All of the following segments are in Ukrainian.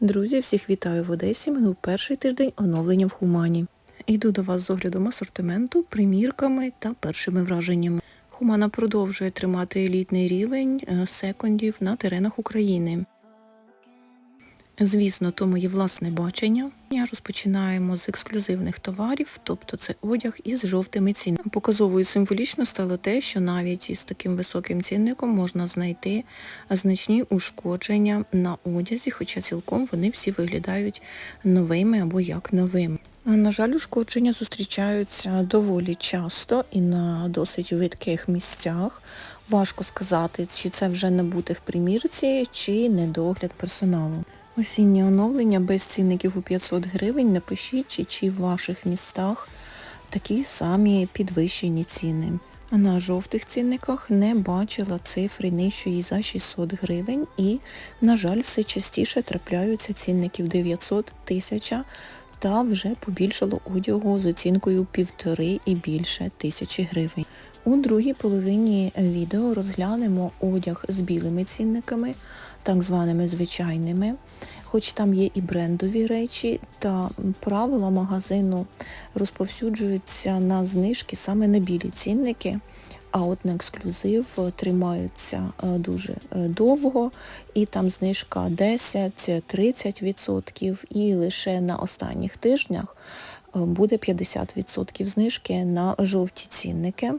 Друзі, всіх вітаю в Одесі. Минув перший тиждень оновлення в Хумані. Йду до вас з оглядом асортименту, примірками та першими враженнями. Хумана продовжує тримати елітний рівень е, секондів на теренах України. Звісно, то моє власне бачення. Розпочинаємо з ексклюзивних товарів, тобто це одяг із жовтими цінами. Показово і символічно стало те, що навіть із таким високим цінником можна знайти значні ушкодження на одязі, хоча цілком вони всі виглядають новими або як новими. На жаль, ушкодження зустрічаються доволі часто і на досить видких місцях. Важко сказати, чи це вже не бути в примірці, чи недогляд персоналу. Осіннє оновлення без цінників у 500 гривень. Напишіть, чи, чи в ваших містах такі самі підвищені ціни. А на жовтих цінниках не бачила цифри нижчої за 600 гривень і, на жаль, все частіше трапляються цінників 900 тисяча та вже побільшало одягу з оцінкою півтори і більше тисячі гривень. У другій половині відео розглянемо одяг з білими цінниками, так званими звичайними, хоч там є і брендові речі, та правила магазину розповсюджуються на знижки саме на білі цінники, а от на ексклюзив тримаються е, дуже е, довго, і там знижка 10-30%, і лише на останніх тижнях е, буде 50% знижки на жовті цінники.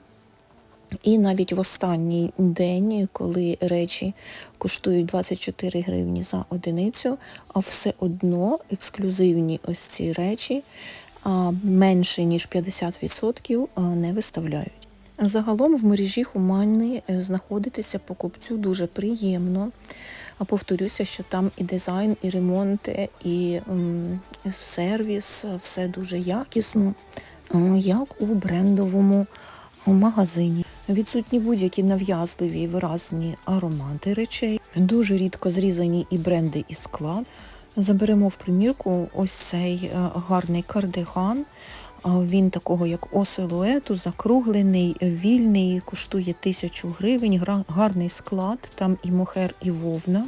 І навіть в останній день, коли речі коштують 24 гривні за одиницю, а все одно ексклюзивні ось ці речі менше ніж 50% не виставляють. Загалом в мережі Хумани знаходитися покупцю дуже приємно. А повторюся, що там і дизайн, і ремонт, і сервіс, все дуже якісно, як у брендовому магазині. Відсутні будь-які нав'язливі виразні аромати речей, дуже рідко зрізані і бренди, і склад. Заберемо в примірку ось цей гарний кардиган. Він такого як осилуету, закруглений, вільний, коштує тисячу гривень, гарний склад, там і мохер, і вовна.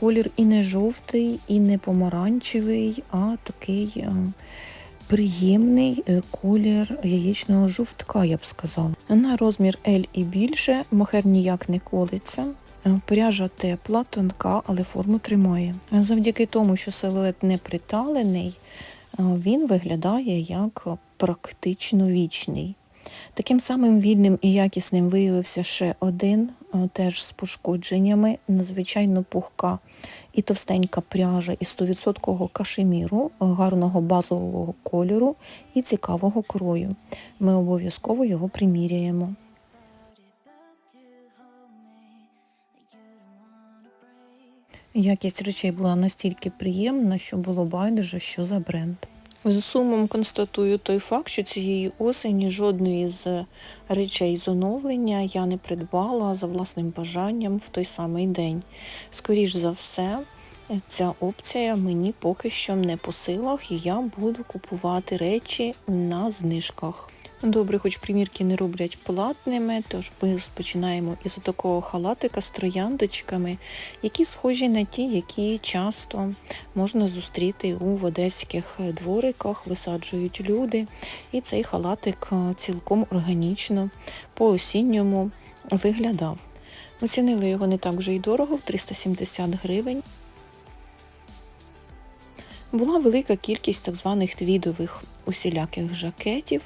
Колір і не жовтий, і не помаранчевий, а такий приємний колір яєчного жовтка, я б сказала. На розмір L і більше мохер ніяк не колиться. Пряжа тепла, тонка, але форму тримає. Завдяки тому, що силует не приталений, він виглядає як практично вічний. Таким самим вільним і якісним виявився ще один, теж з пошкодженнями, надзвичайно пухка і товстенька пряжа із 100% кашеміру, гарного базового кольору і цікавого крою. Ми обов'язково його приміряємо. Якість речей була настільки приємна, що було байдуже, що за бренд. З сумом констатую той факт, що цієї осені жодної з речей з оновлення я не придбала за власним бажанням в той самий день. Скоріш за все, ця опція мені поки що не по силах, і я буду купувати речі на знижках. Добре, хоч примірки не роблять платними, тож ми починаємо із такого халатика з трояндочками, які схожі на ті, які часто можна зустріти у одеських двориках, висаджують люди. І цей халатик е, цілком органічно по осінньому виглядав. Оцінили його не так вже й дорого, в 370 гривень. Була велика кількість так званих твідових усіляких жакетів.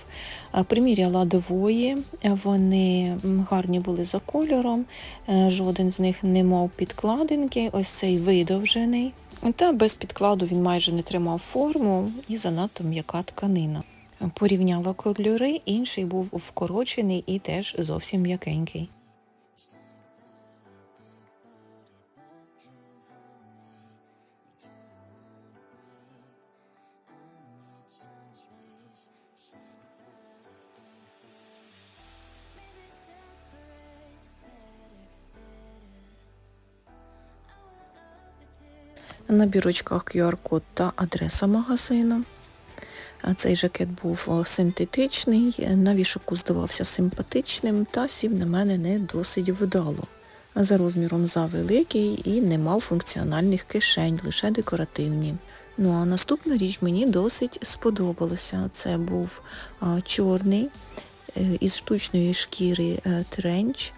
Приміряла двоє, вони гарні були за кольором, е, жоден з них не мав підкладинки, ось цей видовжений. Та без підкладу він майже не тримав форму і занадто м'яка тканина. Порівняла кольори, інший був вкорочений і теж зовсім м'якенький. На бірочках QR-код та адреса магазину. Цей жакет був синтетичний, на вішаку здавався симпатичним та сів на мене не досить вдало. за розміром завеликий і не мав функціональних кишень, лише декоративні. Ну а наступна річ мені досить сподобалася. Це був чорний е, із штучної шкіри е, тренч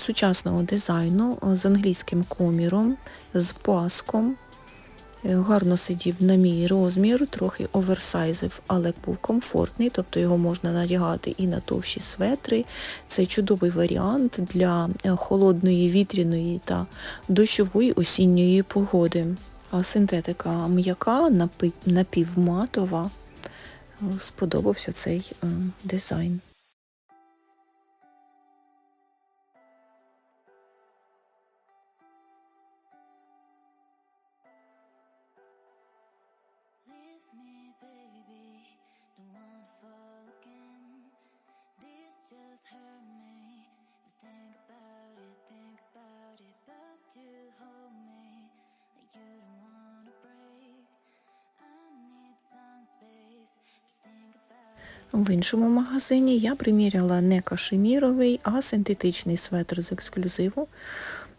сучасного дизайну з англійським коміром, з паском. Е, Гарно сидів на мій розмір, трохи оверсайзив, але був комфортний, тобто його можна надягати і на товщі светри. Це чудовий варіант для е, холодної, вітряної та дощової осінньої погоди. А синтетика м'яка, напівматова. Е, Сподобався цей дизайн. Just hurt me. Just think about it, think about it. But you hold me like you don't wanna break. I need some space. Just think about it. В іншому магазині я приміряла не кашеміровий, а синтетичний светр з ексклюзиву.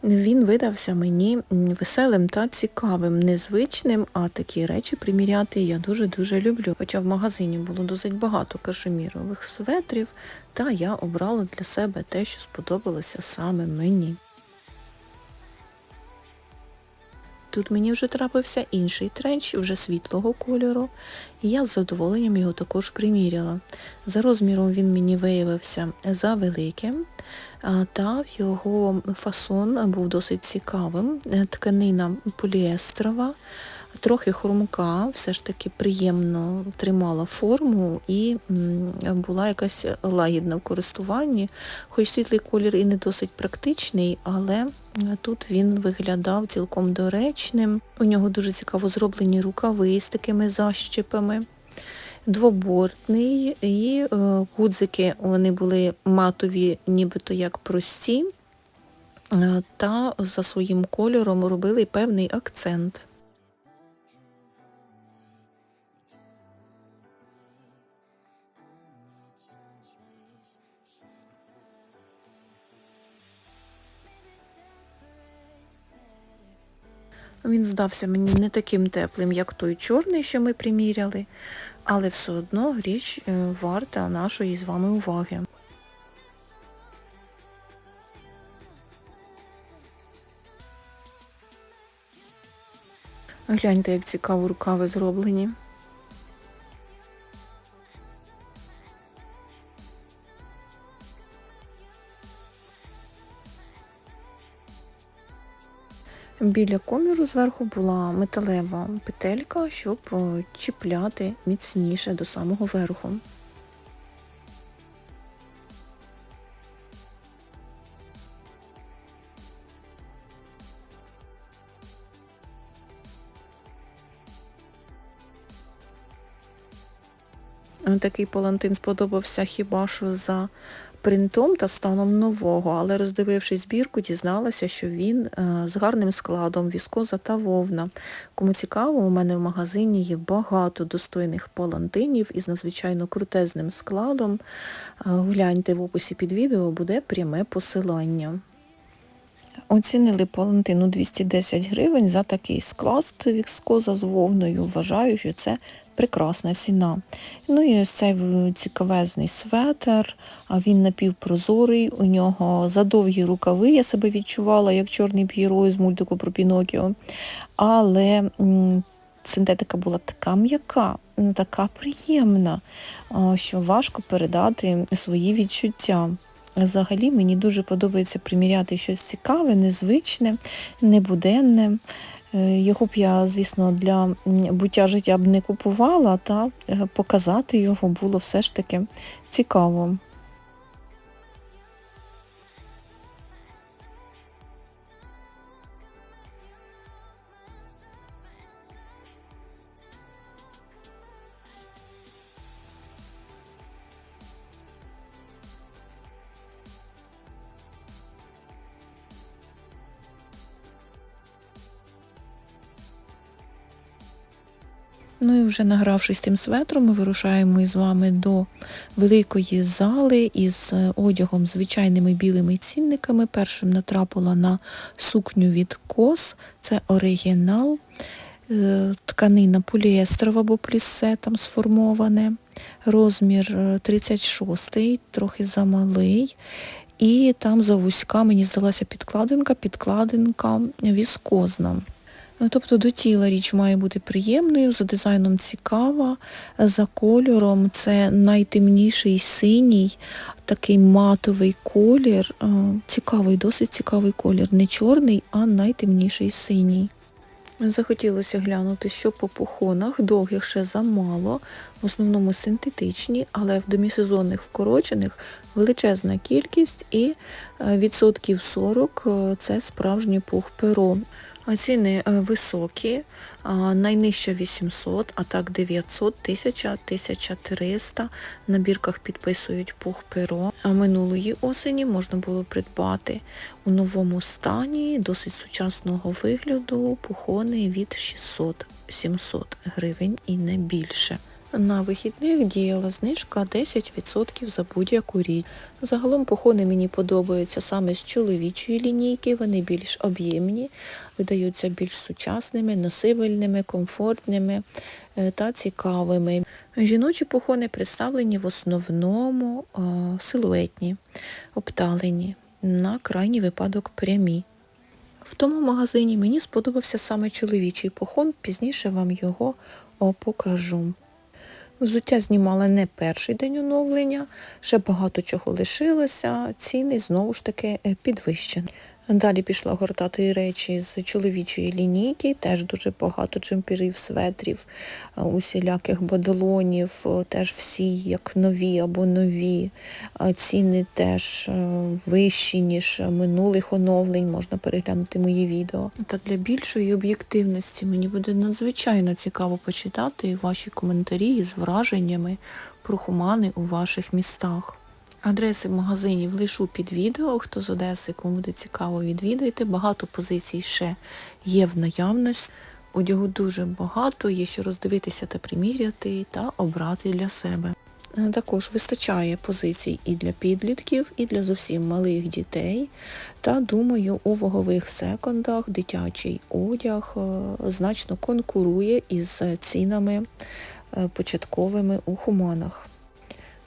Він видався мені веселим та цікавим, незвичним, а такі речі приміряти я дуже-дуже люблю. Хоча в магазині було досить багато кашемірових светрів, та я обрала для себе те, що сподобалося саме мені. Тут мені вже трапився інший тренч, вже світлого кольору, і я з задоволенням його також приміряла. За розміром він мені виявився завеликим, великим, та його фасон був досить цікавим. Е, Тканина поліестрова, трохи хрумка, все ж таки приємно тримала форму і була якась лагідна в користуванні. Хоч світлий колір і не досить практичний, але е, тут він виглядав цілком доречним. У нього дуже цікаво зроблені рукави з такими защіпами. Двобортний і е, гудзики вони були матові, нібито як прості, е, та за своїм кольором робили певний акцент. Він здався мені не таким теплим, як той чорний, що ми приміряли, але все одно річ е, варта нашої з вами уваги. Гляньте, як цікаво рукави зроблені. Біля коміру зверху була металева петелька, щоб е, чіпляти міцніше до самого верху. Е, Такий палантин сподобався хіба що за принтом та станом нового, але роздивившись збірку, дізналася, що він е, з гарним складом, віскоза та вовна. Кому цікаво, у мене в магазині є багато достойних палантинів із надзвичайно крутезним складом. Е, Гляньте в описі під відео, буде пряме посилання. Оцінили палантину 210 гривень за такий склад віскоза з вовною. Вважаю, що це прекрасна ціна. Ну і ось цей цікавезний светр, він напівпрозорий, у нього задовгі рукави, я себе відчувала, як чорний п'єро з мультику про Пінокіо. Але синтетика була така м'яка, така приємна, що важко передати свої відчуття. Взагалі мені дуже подобається приміряти щось цікаве, незвичне, небуденне. Е, Його б я, звісно, для буття життя б не купувала, та е, показати його було все ж таки цікаво. Ну і вже награвшись тим светром, ми вирушаємо із вами до великої зали із е, одягом звичайними білими цінниками. Першим натрапила на сукню від кос, це оригінал, е, тканина поліестерова або плісе там сформоване, розмір е, 36, трохи замалий. І там за вузька мені здалася підкладинка, підкладинка віскозна. Ну, Тобто до тіла річ має бути приємною, за дизайном цікава, за кольором це найтемніший синій, такий матовий колір, цікавий, досить цікавий колір. Не чорний, а найтемніший синій. Захотілося глянути, що по пухонах, довгих ще замало, в основному синтетичні, але в демісезонних вкорочених величезна кількість і е, відсотків 40 е, це справжній пух перо. Ціни е, високі, найнижче 800, а так 900, 1000, 1300. На бірках підписують пух перо. А минулої осені можна було придбати у новому стані, досить сучасного вигляду, пухони від 600-700 гривень і не більше. На вихідних діяла знижка 10% за будь-яку річ. Загалом пухони мені подобаються саме з чоловічої лінійки, вони більш об'ємні, видаються більш сучасними, носибельними, комфортними е, та цікавими. Жіночі пухони представлені в основному е, силуетні, обталені, на крайній випадок прямі. В тому магазині мені сподобався саме чоловічий пухон, пізніше вам його покажу. Взуття знімала не перший день оновлення, ще багато чого лишилося, ціни знову ж таки е, підвищені. Далі пішла гортати речі з чоловічої лінійки, теж дуже багато джемпірів, светрів, е, усіляких бадалонів, е, теж всі як нові або нові. Е, Ціни теж вищі, ніж минулих оновлень, можна переглянути мої відео. Та для більшої об'єктивності мені буде надзвичайно цікаво почитати ваші коментарі з враженнями про хумани у ваших містах. Адреси магазинів лишу під відео. Хто з Одеси, кому буде цікаво, відвідайте. Багато позицій ще є в наявності. Одягу дуже багато, є що роздивитися та приміряти та обрати для себе. Е, Також вистачає позицій і для підлітків, і для зовсім малих дітей. Та думаю, у вагових секондах дитячий одяг е, значно конкурує із цінами е, початковими у хуманах.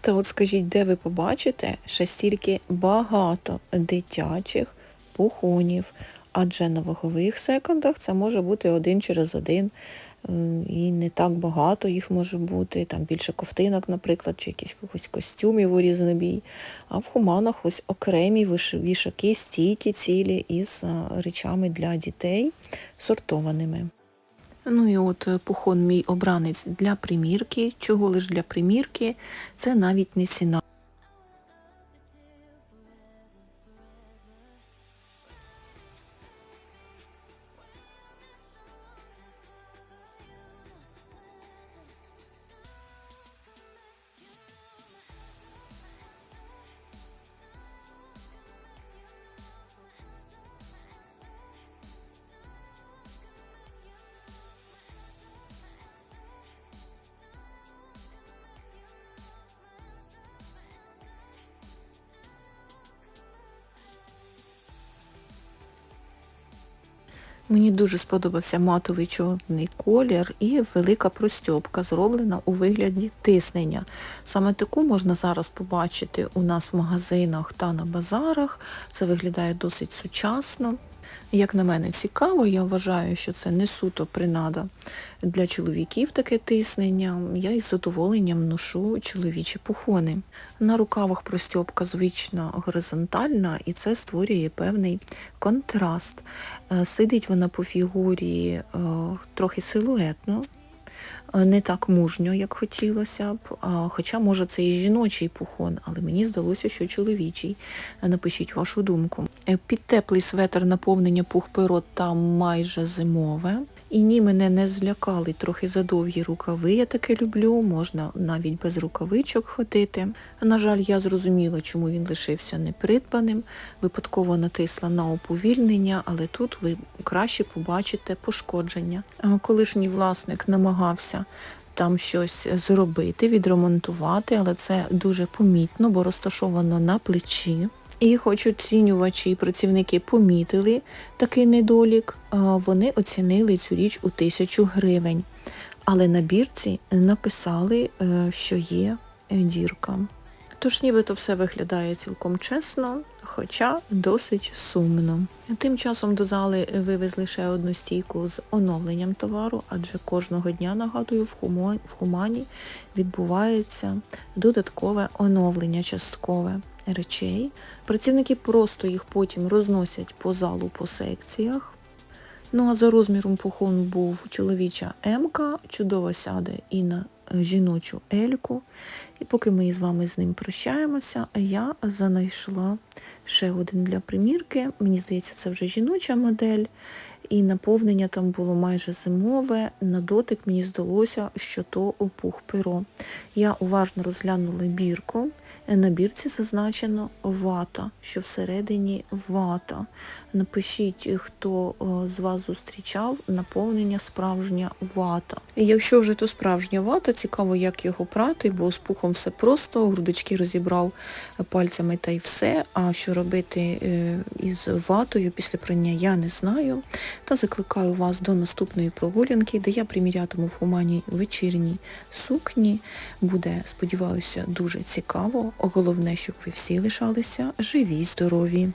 Та от скажіть, де ви побачите ще стільки багато дитячих пухонів, адже на вагових секундах це може бути один через один, і не так багато їх може бути, там більше ковтинок, наприклад, чи якихось костюмів у різнобій. А в хуманах ось окремі вішаки, стійкі цілі із речами для дітей сортованими. Ну і от е, пухон мій обранець для примірки. Чого лиш для примірки? Це навіть не ціна. Мені дуже сподобався матовий чорний колір і велика простьобка, зроблена у вигляді тиснення. Саме таку можна зараз побачити у нас в магазинах та на базарах. Це виглядає досить сучасно. Як на мене, цікаво, я вважаю, що це не суто принада для чоловіків таке тиснення. Я із задоволенням ношу чоловічі пухони. На рукавах простьопка звично горизонтальна, і це створює певний контраст. Е, Сидить вона по фігурі е, трохи силуетно, не так мужньо, як хотілося б. Хоча, може, це і жіночий пухон, але мені здалося, що чоловічий. Е, Напишіть вашу думку. Е, Під теплий светр наповнення пух перо там майже зимове. І ні, мене не злякали трохи задовгі рукави, я таке люблю, можна навіть без рукавичок ходити. На жаль, я зрозуміла, чому він лишився непридбаним, випадково натисла на уповільнення, але тут ви краще побачите пошкодження. Колишній власник намагався там щось зробити, відремонтувати, але це дуже помітно, бо розташовано на плечі. І хоч оцінювачі і працівники помітили такий недолік, вони оцінили цю річ у тисячу гривень. Але на бірці написали, е, що є е, дірка. Тож нібито все виглядає цілком чесно, хоча досить сумно. Тим часом до зали вивезли ще одну стійку з оновленням товару, адже кожного дня, нагадую, в Хумані відбувається додаткове оновлення часткове речей. Працівники просто їх потім розносять по залу по секціях. Ну а за розміром пухон був чоловіча М-ка, чудово сяде і на е, жіночу Ельку. І поки ми з вами з ним прощаємося, я знайшла ще один для примірки. Мені здається, це вже жіноча модель. І наповнення там було майже зимове. На дотик мені здалося, що то опух перо. Я уважно розглянула бірку. На бірці зазначено вата, що всередині вата. Напишіть, хто е, з вас зустрічав наповнення справжня вата. І якщо вже то справжня вата, цікаво, як його прати, бо з пухом все просто, грудочки розібрав пальцями та й все. А що робити е, із ватою після прання, я не знаю. Та закликаю вас до наступної прогулянки, де я примірятиму в Умані вечірні сукні. Буде, сподіваюся, дуже цікаво. Головне, щоб ви всі лишалися живі здорові.